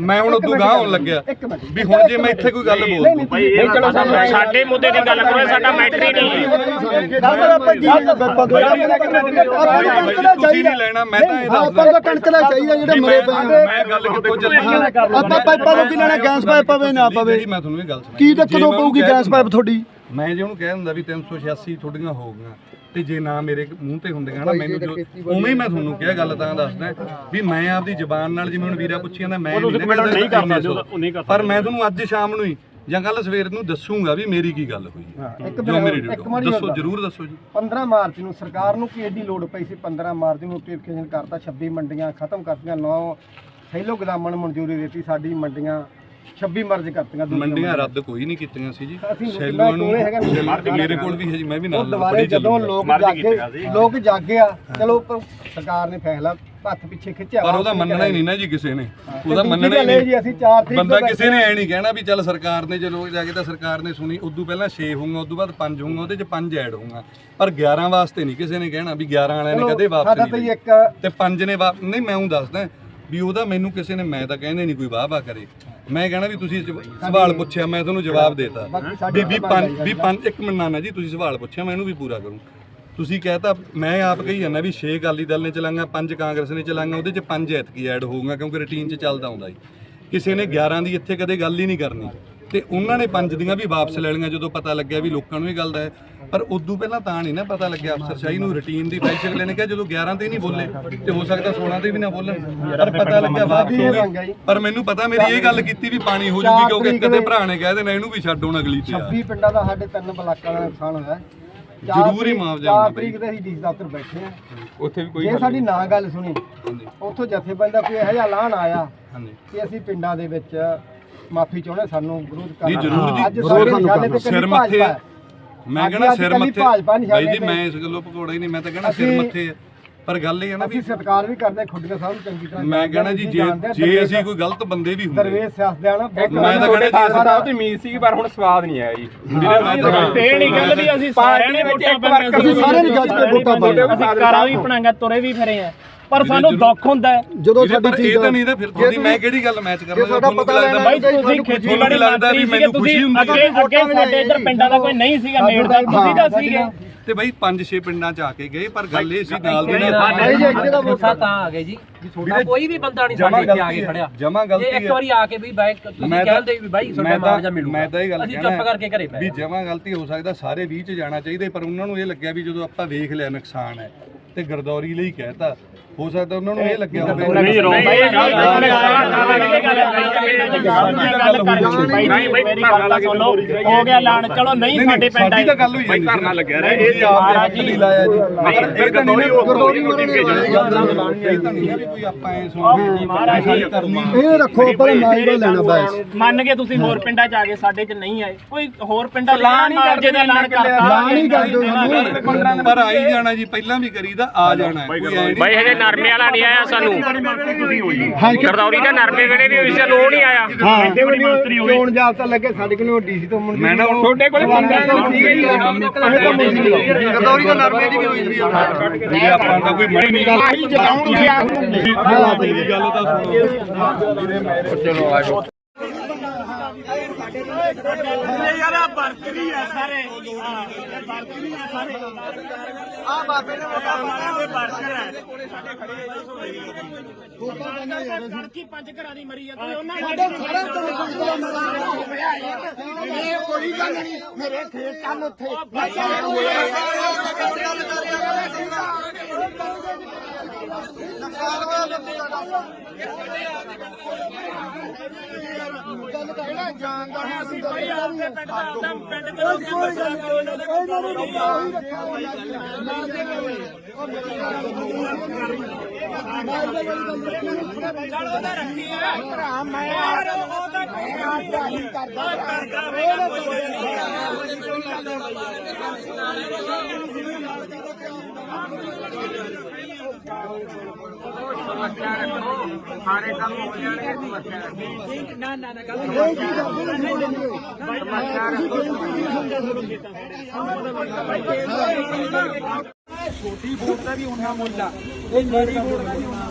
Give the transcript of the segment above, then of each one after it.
ਮੈਂ ਹੁਣ ਉਦੋਂ ਗਾਹ ਹੋਣ ਲੱਗਿਆ। ਵੀ ਹੁਣ ਜੇ ਮੈਂ ਇੱਥੇ ਕੋਈ ਗੱਲ ਬੋਲ ਦੂੰ ਨਹੀਂ ਚਲੋ ਸਾਡੇ ਮੁੱਦੇ ਦੀ ਗੱਲ ਕਰੋ ਇਹ ਸਾਡਾ ਮੈਟਰ ਹੀ ਨਹੀਂ। ਤੁਸੀਂ ਨਹੀਂ ਲੈਣਾ ਮੈਂ ਤਾਂ ਇਹ ਆਪਾਂ ਦੱਸਦਾ ਨੂੰ ਕਣਕ ਦਾ ਚਾਹੀਦਾ ਜਿਹੜੇ ਮਰੇ ਪਏ ਮੈਂ ਗੱਲ ਕਿੱਥੋਂ ਚੱਲੀ ਆਪਾਂ ਪਾਈਪਾਂ ਤੋਂ ਕੀ ਲੈਣਾ ਗੈਸ ਪਾਈਪ ਪਵੇ ਨਾ ਪਵੇ। ਮੈਂ ਤੁਹਾਨੂੰ ਇਹ ਗੱਲ ਕੀ ਦਿੱਕਤ ਪਊਗੀ ਗੈਸ ਪਾਈਪ ਤੁਹਾਡੀ? ਮੈਂ ਜੇ ਉਹਨੂੰ ਕਹਿ ਦਿੰਦਾ ਵੀ 386 ਤੁਹਾਡੀਆਂ ਹੋ ਗਈਆਂ ਤੇ ਜੇ ਨਾ ਮੇਰੇ ਮੂੰਹ ਤੇ ਹੁੰਦੀਆਂ ਨਾ ਮੈਨੂੰ ਜੋ ਉਵੇਂ ਹੀ ਮੈਂ ਤੁਹਾਨੂੰ ਕਿਹਾ ਗੱਲ ਤਾਂ ਦੱਸਦਾ ਵੀ ਮੈਂ ਆਪਦੀ ਜ਼ਬਾਨ ਨਾਲ ਜਿਵੇਂ ਹੁਣ ਵੀਰਾ ਪੁੱਛੀ ਜਾਂਦਾ ਮੈਂ ਨਹੀਂ ਕਰਦਾ ਪਰ ਮੈਂ ਤੁਹਾਨੂੰ ਅੱਜ ਸ਼ਾਮ ਨੂੰ ਹੀ ਜਾਂ ਕੱਲ ਸਵੇਰ ਨੂੰ ਦੱਸੂਗਾ ਵੀ ਮੇਰੀ ਕੀ ਗੱਲ ਹੋਈ ਜੋ ਮੇਰੀ ਦੱਸੋ ਜਰੂਰ ਦੱਸੋ ਜੀ। 15 ਮਾਰਚ ਨੂੰ ਸਰਕਾਰ ਨੂੰ ਕੀ ਐਡੀ ਲੋੜ ਪਈ ਸੀ? 15 ਮਾਰਚ ਨੂੰ ਨੋਟੀਫਿਕੇਸ਼ਨ ਕਰਤਾ 26 ਮੰਡੀਆਂ ਖਤਮ ਕਰਤੀਆਂ 9 ਥੈਲੋ ਗਦਾਮਾਂ ਨੂੰ ਮਨਜ਼ੂਰੀ ਦਿੱਤੀ ਸਾਡੀ ਮੰਡੀਆਂ 26 ਮਰਜ਼ ਕਰਤੀਆਂ ਦੂਜੀਆਂ ਮੰਡੀਆਂ ਰੱਦ ਕੋਈ ਨਹੀਂ ਕੀਤੀਆਂ ਸੀ ਜੀ ਅਸੀਂ ਸੈਲੂਆਂ ਨੂੰ ਕੋਲੇ ਹੈਗਾ ਨਹੀਂ। ਮੇਰੇ ਕੋਲ ਵੀ ਹੈ ਜੀ ਮੈਂ ਵੀ ਉਹ ਨਾਲ ਦੁਬਾਰੇ ਬੜੀ ਜਦੋਂ। ਲੋਕ ਮਰਜ਼ ਜਾਗੇ ਕੀਤੀਆਂ ਸੀ। ਲੋਕ ਜਾਗਿਆ ਚਲੋ ਪਰ ਸਰਕਾਰ ਨੇ ਫੈਸਲਾ ਹੱਥ ਪਿੱਛੇ ਖਿੱਚਿਆ ਪਰ ਉਹਦਾ ਮੰਨਣਾ ਹੀ ਨਹੀਂ ਨਾ ਜੀ ਕਿਸੇ ਨੇ ਉਹਦਾ ਮੰਨਣਾ ਹੀ ਜੀ ਨਹੀਂ ਅਸੀਂ 4 ਤਰੀਕ ਬੰਦਾ ਤੋਂ ਕਿਸੇ ਨੇ ਐ ਨਹੀਂ ਕਹਿਣਾ ਵੀ ਚੱਲ ਸਰਕਾਰ ਨੇ ਚਲੋ ਜਾ ਕੇ ਤਾਂ ਸਰਕਾਰ ਨੇ ਸੁਣੀ ਉਦੋਂ ਪਹਿਲਾਂ 6 ਹੋਊਗਾ ਉਦੋਂ ਬਾਅਦ 5 ਹੋਊਗਾ ਉਹਦੇ ਚ 5 ਐਡ ਹੋਊਗਾ ਪਰ 11 ਵਾਸਤੇ ਨਹੀਂ ਕਿਸੇ ਨੇ ਕਹਿਣਾ ਵੀ 11 ਵਾਲਿਆਂ ਨੇ ਕਦੇ ਵਾਪਸ ਸਾਡਾ ਨਹੀਂ ਲਈ। ਇੱਕ ਤੇ 5 ਨੇ ਵਾਪ ਨਹੀਂ ਮੈਂ ਉਹ ਦੱਸਦਾ ਵੀ ਉਹਦਾ ਮੈਨੂੰ ਕਿਸੇ ਨੇ ਮੈਂ ਤਾਂ ਕਹਿੰਦੇ ਨਹੀਂ ਕੋਈ ਵਾਹ ਵਾਹ ਕਰੇ। ਮੈਂ ਕਹਿਣਾ ਵੀ ਤੁਸੀਂ ਸਵਾਲ ਪੁੱਛਿਆ ਮੈਂ ਤੁਹਾਨੂੰ ਜਵਾਬ ਦੇਤਾ। ਵੀ ਵੀ ਪੰਜ ਵੀ ਪੰਜ ਇੱਕ ਮਿੰਟ ਨਾ ਜੀ ਤੁਸੀਂ ਸਵਾਲ ਪੁੱਛਿਆ ਮੈਂ ਇਹਨੂੰ ਵੀ ਪੂਰਾ ਕਰੂੰ। ਤੁਸੀਂ ਕਹਿਤਾ ਮੈਂ ਆਪ ਕਹੀ ਜਾਂਦਾ ਵੀ 6 ਅਕਾਲੀ ਦਲ ਨੇ ਚਲਾਂਗਾ 5 ਕਾਂਗਰਸ ਨੇ ਚਲਾਂਗਾ ਉਹਦੇ ਚ 5 ਐਤਕੀ ਐਡ ਹੋਊਗਾ ਕਿਉਂਕਿ ਰੁਟੀਨ ਚ ਚੱਲਦਾ ਆਉਂਦਾ ਜੀ। ਕਿਸੇ ਨੇ 11 ਦੀ ਇੱਥੇ ਕਦੇ ਗੱਲ ਹੀ ਨਹੀਂ ਕਰਨੀ। ਤੇ ਉਹਨਾਂ ਨੇ 5 ਦੀਆਂ ਵੀ ਵਾਪਸ ਲੈ ਲਈਆਂ ਜਦੋਂ ਪਤਾ ਲੱਗਿਆ ਵੀ ਲੋਕਾਂ ਨੂੰ ਇਹ ਗੱਲ ਦਾ ਹੈ। ਪਰ ਉਦੋਂ ਪਹਿਲਾਂ ਤਾਂ ਨਹੀਂ ਨਾ ਪਤਾ ਲੱਗਿਆ ਅਫਸਰਸ਼ਾਹੀ ਨੂੰ ਰੁਟੀਨ ਦੀ ਫਾਈਲ ਅਗਲੇ ਨੇ ਕਿਹਾ ਜਦੋਂ 11 ਤੇ ਨਹੀਂ ਬੋਲੇ ਤੇ ਹੋ ਸਕਦਾ 16 ਤੇ ਵੀ ਨਾ ਬੋਲਣ। ਪਰ ਪਤਾ ਲੱਗਿਆ ਵਾਪਸ ਹੋ ਗਈ ਪਰ ਮੈਨੂੰ ਪਤਾ ਮੇਰੀ ਇਹ ਗੱਲ ਕੀਤੀ ਵੀ ਪਾਣੀ ਹੋ ਜੂਗੀ ਕਿਉਂਕਿ ਕਦੇ ਭਰਾ ਨੇ ਕਹਿ ਦੇਣਾ ਇਹਨੂੰ ਵੀ ਛੱਡ ਹੁਣ ਅਗਲੀ ਤੇ ਆ। 26 ਪਿੰਡਾਂ ਦਾ ਸਾਡੇ ਤਿੰਨ ਬਲਾਕਾਂ ਦਾ ਨੁਕਸਾਨ ਹੋਇਆ। ਜ਼ਰੂਰ ਮੁਆਵਜ਼ਾ ਹੋਣਾ ਤਰੀਕ ਤੇ ਅਸੀਂ ਡੀਸੀ ਦਫ਼ਤਰ ਬੈਠੇ ਆ ਉੱਥੇ ਵੀ ਕੋਈ ਜੇ ਸਾਡੀ ਨਾ ਗੱਲ ਸੁਣੀ ਉੱਥੋਂ ਜਥੇਬੰਦਾ ਕੋਈ ਇਹੋ ਜਿਹਾ ਐਲਾਨ ਆਇਆ ਹਾਂਜੀ। ਕਿ ਅਸੀਂ ਪਿੰਡਾਂ ਦੇ ਵਿੱਚ ਮਾਫੀ ਚਾਹੁੰਦੇ ਸਾਨੂੰ ਵਿਰੋਧ ਕਰਨਾ ਨਹੀਂ ਜ਼ਰੂਰ ਜੀ। ਅੱਜ ਸਾਡੇ ਨਿਸ਼ਾਨੇ ਤੇ ਸਿਰ ਮੱਥੇ। ਮੈਂ ਕਹਿੰਦਾ ਸਿਰ ਮੱਥੇ ਬਾਈ ਜੀ ਤੇ। ਮੈਂ ਇਸ ਗੱਲੋਂ ਪਕੌੜਾ ਹੀ ਨਹੀਂ ਮੈਂ ਤਾਂ ਕਹਿੰਦਾ ਸਿਰ ਮੱਥੇ ਆ। ਪਰ ਗੱਲ ਇਹ ਹੈ ਨਾ ਵੀ ਅਸੀਂ ਸਤਿਕਾਰ ਵੀ ਕਰਦੇ ਖੁੱਡੀਆਂ ਸਾਹਿਬ ਨੂੰ ਚੰਗੀ ਤਰ੍ਹਾਂ ਮੈਂ ਹਾਂ, ਜੀ ਜੇ ਜੇ ਅਸੀਂ ਕੋਈ ਗਲਤ ਬੰਦੇ ਵੀ ਹੁੰਦੇ ਦਰਵੇਸ਼ ਸਿਆਸਤਦਾਨ ਮੈਂ ਤਾਂ ਕਹਿੰਦਾ ਜੀ ਸਾਹਿਬ ਦੀ ਉਮੀਦ ਸੀ ਪਰ ਹੁਣ ਸਵਾਦ ਨਹੀਂ ਆਇਆ ਜੀ। ਵੀਰੇ ਮੈਂ ਤਾਂ ਤੇ ਨਹੀਂ ਗੱਲ ਵੀ ਅਸੀਂ ਸਾਰਿਆਂ ਨੇ ਵੋਟਾਂ ਪਾਈਆਂ ਅਸੀਂ ਸਾਰਿਆਂ ਨੇ ਗੱਜ ਕੇ ਵੋਟਾਂ ਪਾਈਆਂ। ਅਸੀਂ ਕਾਰਾਂ ਵੀ ਬਣਾਂਗਾ ਤੁਰੇ ਵੀ ਫਿਰੇ ਆ। ਪਰ ਸਾਨੂੰ ਦੁੱਖ ਹੁੰਦਾ ਹੈ। ਜਦੋਂ ਸਾਡੀ ਚੀਜ਼ ਇਹ ਤਾਂ ਨਹੀਂ ਨਾ ਫਿਰ ਤੁਹਾਡੀ ਮੈਂ ਕਿਹੜੀ ਗੱਲ ਮੈਚ ਕਰਨਾ ਸਾਡਾ ਪਤਾ ਲੈਣਾ ਬਾਈ ਤੁਹਾਨੂੰ ਤੁਸੀਂ ਖੁਸ਼ੀ ਖੇਤੀਬਾੜੀ ਲੱਗਦਾ ਵੀ ਮੰਤਰੀ ਸੀਗੇ ਮੈਨੂੰ ਤੁਸੀਂ ਖੁਸ਼ੀ ਹੁੰਦੀ ਅੱਗੇ ਅੱਗੇ ਸਾਡੇ ਇੱਧਰ ਪਿੰਡਾਂ ਦਾ ਕੋਈ ਨਹੀਂ ਸੀਗਾ ਨੇੜ ਦਾ ਤੁਸੀਂ ਤਾਂ ਸੀਗੇ। ਤੇ ਬਾਈ 5-6 ਪਿੰਡਾਂ ਚ ਆ ਕੇ ਗਏ ਪਰ ਗੱਲ ਇਹ ਸੀ ਨਾਲ ਦੀ ਨਾਲ ਜੀ ਇੱਥੇ ਦਾ ਗੁੱਸਾ ਤਾਂ ਆ ਗਏ ਜੀ ਵੀ ਤੁਹਾਡਾ ਕੋਈ ਵੀ ਬੰਦਾ ਨਹੀਂ ਸਾਡੇ ਇੱਥੇ ਆ ਕੇ ਖੜਿਆ। ਜਮਾ ਗਲਤੀ ਇੱਕ ਹੈ। ਵਾਰੀ ਆ ਕੇ ਵੀ ਬਾਈ ਤੁਸੀਂ ਤਾਂ- ਕਹਿੰਦੇ ਵੀ ਬਾਈ ਤੁਹਾਡਾ ਮੈਂ ਤਾਂ ਮੁਆਵਜ਼ਾ ਮਿਲੂਗਾ। ਮੈਂ ਤਾਂ ਇਹ ਗੱਲ ਅਸੀਂ ਕਹਿਣਾ ਚੁੱਪ ਕਰਕੇ ਘਰੇ ਪਏ ਵੀ ਜਮਾ ਗਲਤੀ ਹੋ ਸਕਦਾ ਸਾਰੇ 20 ਚ ਜਾਣਾ ਚਾਹੀਦਾ ਪਰ ਉਹਨਾਂ ਨੂੰ ਇਹ ਲੱਗਿਆ ਵੀ ਜਦੋਂ ਆਪਾਂ ਵੇਖ ਲਿਆ ਨੁਕਸਾਨ ਹੈ ਤੇ ਗਰਦੌਰੀ ਲਈ ਕਹਿਤਾ ਹੋ ਸਕਦਾ ਉਹਨਾਂ ਨੂੰ ਇਹ ਲੱਗਿਆ ਹੋਵੇ। ਨਹੀਂ ਰੋ ਬਾਈ ਗੱਲ ਬਾਈ ਮੇਰੀ ਗੱਲ ਤਾਂ ਸੁਣੋ। ਹੋ ਗਿਆ ਐਲਾਨ ਚਲੋ ਨਹੀਂ ਸਾਡੇ ਪਿੰਡ ਸਾਡੀ ਆਏ। ਤਾਂ ਗੱਲ ਹੋਈ ਜਾਂਦੀ ਧਰਨਾ ਲੱਗਿਆ ਰਿਹਾ। ਇਹ ਆਪ ਜੀ। ਲਾਇਆ ਜੀ। ਇਹ ਤਾਂ ਨਹੀਂ ਇਹ ਤਾਂ ਨਹੀਂ ਕੋਈ ਆਪਾਂ ਐ ਸੁਣ ਮਹਾਰਾਜ ਜੀ। ਇਹ ਰੱਖੋ ਪਰ ਮਾਜਵਾ ਲੈਣਾ ਬਸ ਮੰਨ ਕੇ ਤੁਸੀਂ ਹੋਰ ਪਿੰਡਾਂ ਚ ਆ ਗਏ ਸਾਡੇ ਚ ਨਹੀਂ ਆਏ। ਕੋਈ ਹੋਰ ਪਿੰਡਾਂ ਐਲਾਨ ਨਹੀਂ ਕਰਦੇ ਦਾ ਐਲਾਨ ਕਰਤਾ। ਐਲਾਨ ਹੀ ਕਰ ਸਾਨੂੰ। ਪਰ ਆਈ ਜਾਣਾ ਜੀ ਪਹਿਲਾਂ ਵੀ ਕਰੀਦਾ ਆ ਜਾਣਾ। ਕੋਈ ਐ ਬਾਈ ਹਜੇ ਨਰਮੇ ਵਾਲਾ ਨਹੀਂ ਆਇਆ ਸਾਨੂੰ ਗਰਦੌਰੀ ਤੇ ਨਰਮੇ ਵੇਲੇ ਵੀ ਹੋਈ ਸੀ ਉਹ ਨਹੀਂ ਆਇਆ ਚੋਣ ਜਾਬਤਾ ਲੱਗੇ ਸਾਡੇ ਕੋਲ ਡੀਸੀ ਤੋਂ ਮੁੰਡੇ ਮੈਂ ਨਾ ਤੁਹਾਡੇ ਕੋਲ ਬੰਦਾ ਸੀਗਾ ਹੀ ਗਰਦੌਰੀ ਦਾ ਨਰਮੇ ਦੀ ਵੀ ਹੋਈ ਸੀ ਵੀਰੇ ਆਪਾਂ ਤਾਂ ਕੋਈ ਮੜੀ ਨਹੀਂ ਗੱਲ ਆਹੀ ਜਗਾਉਣਗੇ ਆਪ ਨੂੰ ਗੱਲ ਤਾਂ ਸੁਣੋ ਚਲੋ ਆਜੋ ਯਾਰਾ ਬਰਕਰੀ ਆ ਸਾਰੇ ਬਰਕਰੀ ਆ ਸਾਰੇ ਆ ਬਾਬੇ ਨੇ ਮੋਟਾ ਬਾਬਾ ਦੇ ਬਰਕਰ ਹੈ ਸੜਕੀ ਪੰਜ ਘਰਾਂ ਦੀ ਮਰੀ ਆ ਉਹਨਾਂ ਸਾਡੇ ਇਹ ਕੋਈ ਗੱਲ ਨਹੀਂ ਮੇਰੇ ਖੇਤ ਕੰਨ ਉੱਥੇ ਅਸੀਂ ਭਾਈ ਆਪਦੇ ਪਿੰਡ ਦਾ ਆਪਦਾ ਪਿੰਡ ਦੇ ਲੋਕਾਂ ਨੂੰ ਮਸਲਾ ਕਰੋ ਇਹਨਾਂ ਦੇ ਚਲ ਉਹਦਾ ਰੱਖੀ ਆ ਭਰਾ ਮੈਂ ਸਾਰੇ ਕੰਮ ਹੋ ਜਾਣਗੇ ਸਮੱਸਿਆ ਰੱਖੋ ਨਾ ਨਾ ਨਾ ਗੱਲ ਸਮੱਸਿਆ ਰੱਖੋ ਛੋਟੀ ਵੋਟ ਦਾ ਵੀ ਉਹਨਾਂ ਮੁੱਲ ਆ। ਇਹ ਮੇਰੀ ਵੋਟ ਦਾ ਵੀ ਉਹਨਾਂ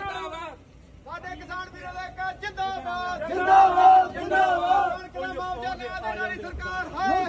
ਸਾਡੇ ਕਿਸਾਨ ਵੀਰੋ ਦਾ ਇੱਕ ਜਿੰਦਾਬਾਦ ਜਿੰਦਾਬਾਦ ਜਿੰਦਾਬਾਦ। ਕਣਕ ਦਾ ਮੁਆਵਜ਼ਾ ਨਾ ਦੇਣ ਵਾਲੀ ਸਰਕਾਰ ਹਾਏ